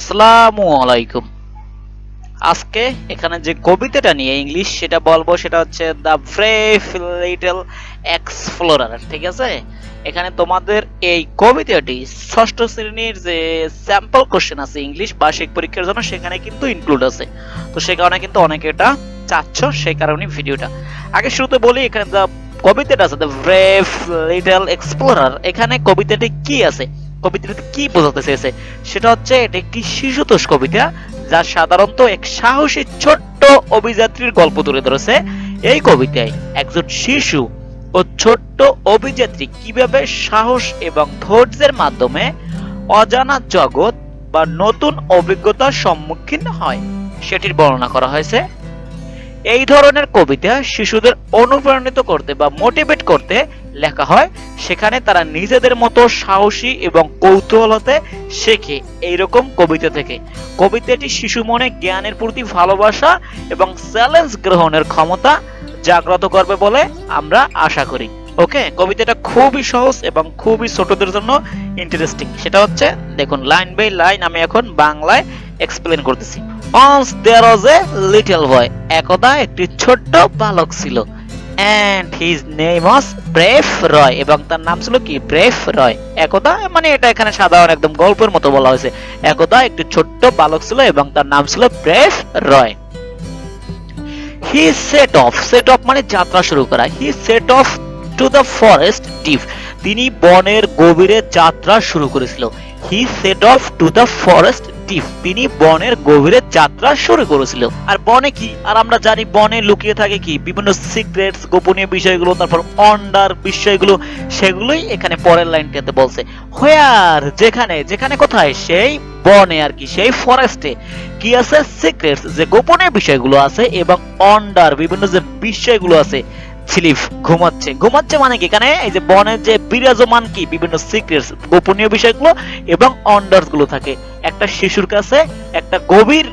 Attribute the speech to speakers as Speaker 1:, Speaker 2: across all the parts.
Speaker 1: আসসালামু আলাইকুম। আজকে এখানে যে কবিতাটা নিয়ে ইংলিশ সেটা বলব, সেটা হচ্ছে দ্য ব্রেভ লিটল এক্সপ্লোরার ঠিক আছে? এখানে তোমাদের এই কবিতাটি ষষ্ঠ শ্রেণির যে স্যাম্পল কোশ্চেন আছে ইংলিশ বার্ষিক পরীক্ষার জন্য, সেখানে কিন্তু ইনক্লুড আছে। তো সে কারণে কিন্তু অনেকে এটা চাচ্ছ সেই কারণে ভিডিওটা। আগে শুরুতে বলি, এখানে দ্য কবিতাটা আছে দ্য ব্রেভ লিটল এক্সপ্লোরার এখানে কবিতাটি কি আছে? কবিতাটি কি বোঝাতে চেয়েছে? সেটা হচ্ছে, এটা একটি শিশুতোষ কবিতা, যা সাধারণত এক সাহসী ছোট্ট অভিযাত্রীর গল্প তুলে ধরেছে। এই কবিতায় একজন শিশু ও ছোট্ট অভিযাত্রী কীভাবে সাহস এবং ধৈর্যের মাধ্যমে অজানা জগৎ বা নতুন অভিজ্ঞতার সম্মুখীন হয়, সেটির বর্ণনা করা হয়েছে। এই ধরনের কবিতা শিশুদের অনুপ্রাণিত করতে বা মোটিভেট করতে লেখা হয়, সেখানে তারা নিজেদের মতো সাহসী এবং কৌতূহল হতে শেখে এইরকম কবিতা থেকে। কবিতাটি শিশু মনে জ্ঞানের প্রতি ভালোবাসা এবং চ্যালেঞ্জ গ্রহণের ক্ষমতা জাগ্রত করবে বলে আমরা আশা করি। ওকে? কবিতাটা খুবই সহজ এবং খুবই ছোটদের জন্য ইন্টারেস্টিং সেটা হচ্ছে, দেখুন লাইন বাই লাইন আমি এখন বাংলায় এক্সপ্লেন করতেছি। অনস দেয়ার ওয়াজ এ লিটল বয় একদা একটি ছোট্ট বালক ছিল। And his name was Brave Roy এবং তার নাম ছিল কি? ব্রেভ রয় একদা মানে এটা এখানে সাধারণ একদম গল্পের মতো বলা হয়েছে। একদা, একটি ছোট্ট বালক ছিল এবং তার নাম ছিল Brave Roy he set off set off মানে যাত্রা শুরু করা। He set off to the forest deep তিনি বনের গভীরে যাত্রা শুরু করেছিল। He set off to the forest deep তিনি বনের গভীরে যাত্রা শুরু করেছিল। আর বনে কি? আর আমরা জানি বনে লুকিয়ে থাকে কি? বিভিন্ন সিক্রেটস গোপনীয় বিষয়গুলো, তারপর অন্ডার বিষয়গুলো, সেগুলোই এখানে পরের লাইনটাতে বলছে। হোয়ার যেখানে? যেখানে কোথায়? সেই বনে আর কি, সেই ফরেস্টে কি আছে? সিক্রেটস যে গোপনীয় বিষয়গুলো আছে এবং অন্ডার, বিভিন্ন যে বিষয়গুলো আছে ঘুমাচ্ছে। ঘুমাচ্ছে মানে কি? এখানে এই যে বনের যে বিরাজমান কি? বিভিন্ন সিক্রেটস গোপনীয় বিষয়গুলো এবং অন্ডার্সগুলো থাকে। একটা শিশুর কাছে একটা গভীর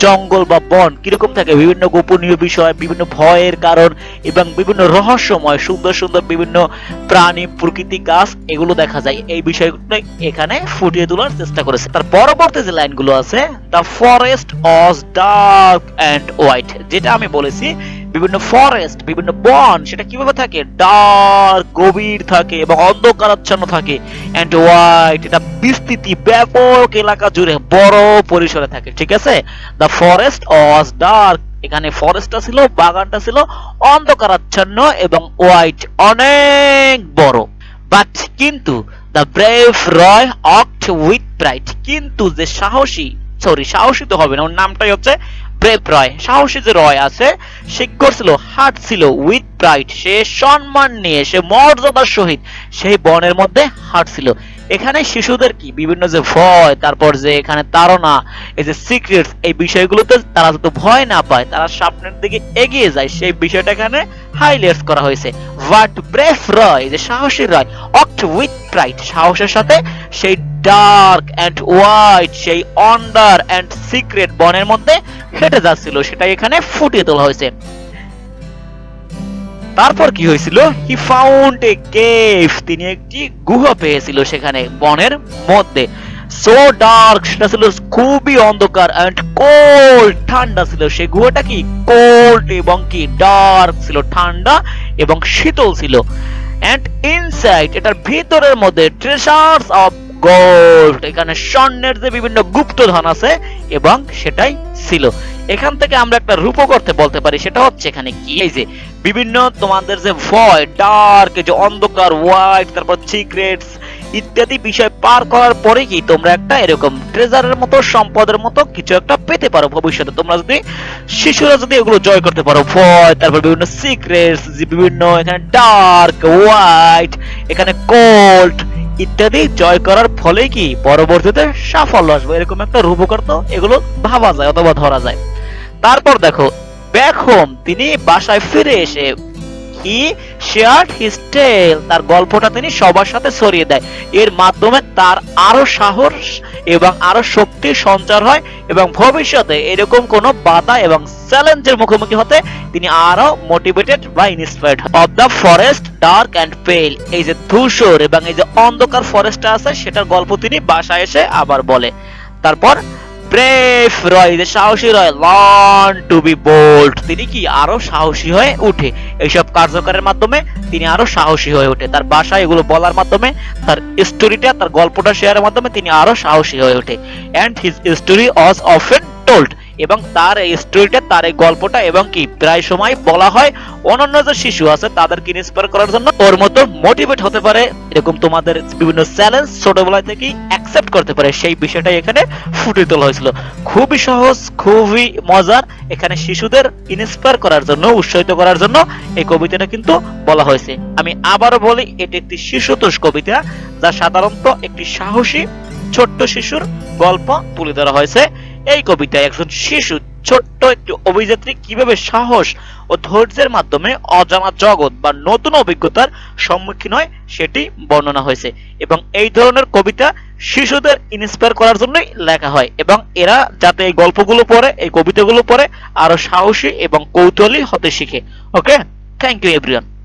Speaker 1: জঙ্গল বা বন কীরকম থাকে? বিভিন্ন গোপনীয় বিষয়, বিভিন্ন ভয়ের কারণ এবং বিভিন্ন রহস্যময়, সুন্দর সুন্দর বিভিন্ন প্রাণী, প্রকৃতি, গাছ এগুলো দেখা যায়। এই বিষয়গুলো এখানে ফুটিয়ে তোলার চেষ্টা করেছে। তার পরবর্তী যে লাইনগুলো আছে the forest was dark and white যেটা আমি বলেছি বিভিন্ন ফরেস্ট বিভিন্ন বন, সেটা কীভাবে থাকে? ডার্ক গভীর থাকে এবং অন্ধকারাচ্ছন্ন থাকে। অ্যান্ড হোয়াইট এটা বিস্তৃতি, ব্যাপক এলাকা জুড়ে বড় পরিসরে থাকে, ঠিক আছে? দ্য ফরেস্ট অজ ডার্ক এখানে ফরেস্টটা ছিল, বাগানটা ছিল অন্ধকারাচ্ছন্ন এবং হোয়াইট অনেক বড়। বাট কিন্তু দ্য ব্রেভ রয় অক্ট উইথ প্রাইড কিন্তু যে সাহসী সরি সাহসী তো হবে না, ওর নামটাই হচ্ছে ব্রেভ রয়, সাহসী যে রয় আছে, সে করছিল হাট ছিল উইথ প্রাইড সে সম্মান নিয়ে, সে মর্যাদার সহিত সেই বনের মধ্যে হাঁটছিল। এখানে শিশুদের কি? বিভিন্ন যে ভয়, তারপর যে এখানে তাড়না, এই যে সিক্রেটস এই বিষয়গুলোতে তারা যাতে ভয় না পায়, তারা সামনের দিকে এগিয়ে যায়। সেই বিষয়টা এখানে হাইলাইটস করা হয়েছে। হোয়াট ব্রেভ রয় যে সাহসী রয় অক্ট উইথ প্রাইড সাহসের সাথে সেই ডার্ক অ্যান্ড হোয়াইট, সেই অন্ডার অ্যান্ড সিক্রেট বনের মধ্যে হেঁটে যাচ্ছিল সেটা এখানে ফুটিয়ে তোলা হয়েছে। তারপর কি হয়েছিল? হি ফাউন্ড এ কেভ তিনি একটি গুহা পেয়েছিল সেখানে বনের মধ্যে। সো ডার্ক সেটা ছিল খুবই অন্ধকার এন্ড কোল্ড ঠান্ডা ছিল। সেই গুহাটা কি? কোল্ড এবং কি? ডার্ক ছিল, ঠান্ডা এবং শীতল ছিল। এন্ড ইনসাইড এটার ভিতরের মধ্যে ট্রেজার্স অফ গোল্ড এখানে স্বর্ণের যে বিভিন্ন গুপ্তধন আছে, এবং সেটাই ছিল। এখান থেকে আমরা একটা রূপকর্তে বলতে পারি, সেটা হচ্ছে এখানে কি? এই যে বিভিন্ন তোমাদের যে ভয় ডার্ক যে অন্ধকার হোয়াইট তারপর সিক্রেটস ইত্যাদি বিষয় পার করার পরে কি তোমরা একটা এরকম ট্রেজারের মতো, সম্পদের মতো কিছু একটা পেতে পারো ভবিষ্যতে। তোমরা যদি, শিশুরা যদি এগুলো জয় করতে পারো ভয় তারপর বিভিন্ন সিক্রেটস বিভিন্ন এখানে ডার্ক হোয়াইট এখানে কোল্ড ইত্যাদি জয় করার ফলে কি পরবর্তীতে সাফল্য আসবে? এরকম একটা রূপকর্ত এগুলো ভাবা যায় অথবা ধরা যায়। তারপর দেখো ব্যাক হোম তিনি বাসায় ফিরে এসে হি শেয়ার্ড হিজ টেল তার গল্পটা তিনি সবার সাথে ছড়িয়ে দেয়। এর মাধ্যমে তার আরও সাহস এবং আরও শক্তির সঞ্চার হয় এবং ভবিষ্যতে এরকম কোন বাধা এবং চ্যালেঞ্জের মুখোমুখি হতে তিনি আরও মোটিভেটেড বা inspired of the forest dark and pale এই যে ধূসর এবং এই যে অন্ধকার ফরেস্টটা আছে, সেটার গল্প তিনি বাসায় এসে আবার বলে। তারপর ব্রেভ রয় যে সাহসী Roy learned to be bold তিনি কি আরও সাহসী হয়ে উঠে? এইসব কার্যকরের মাধ্যমে তিনি আরও সাহসী হয়ে ওঠে তার বাসায় এগুলো বলার মাধ্যমে, তার স্টোরিটা তার গল্পটা শেয়ারের মাধ্যমে তিনি আরও সাহসী হয়ে ওঠে and his story was often told এবং তার এই স্টোরিটা তার এই গল্পটা, এবং কি প্রায় সময় বলা হয় অনন্য যে শিশু আছে, তাদেরকে ইন্সপায়ার করার জন্য ওর মতো মোটিভেট হতে পারে। এরকম তোমাদের বিভিন্ন চ্যালেঞ্জ ছোটবেলা থেকেই অ্যাকসেপ্ট করতে পারে, সেই বিষয়টাই এখানে ফুটে তোলা হয়েছিল। খুবই সহজ, খুবই মজার, এখানে শিশুদের ইন্সপায়ার করার জন্য, উৎসাহিত করার জন্য এই কবিতাটা কিন্তু বলা হয়েছে। আমি আবারও বলি, এটি একটি শিশুতোষ কবিতা, যা সাধারণত একটি সাহসী ছোট্ট শিশুর গল্প তুলে ধরা হয়েছে। এই কবিতায় একজন শিশু ছোট্ট একটি অভিযাত্রী কীভাবে সাহস ও ধৈর্যের মাধ্যমে অজানা জগৎ বা নতুন অভিজ্ঞতার সম্মুখীন হয়, সেটি বর্ণনা হয়েছে। এবং এই ধরনের কবিতা শিশুদের ইন্সপায়ার করার জন্যই লেখা হয় এবং এরা যাতে এই গল্পগুলো পড়ে, এই কবিতাগুলো পড়ে, আরও সাহসী এবং কৌতূহলী হতে শিখে। Okay thank you everyone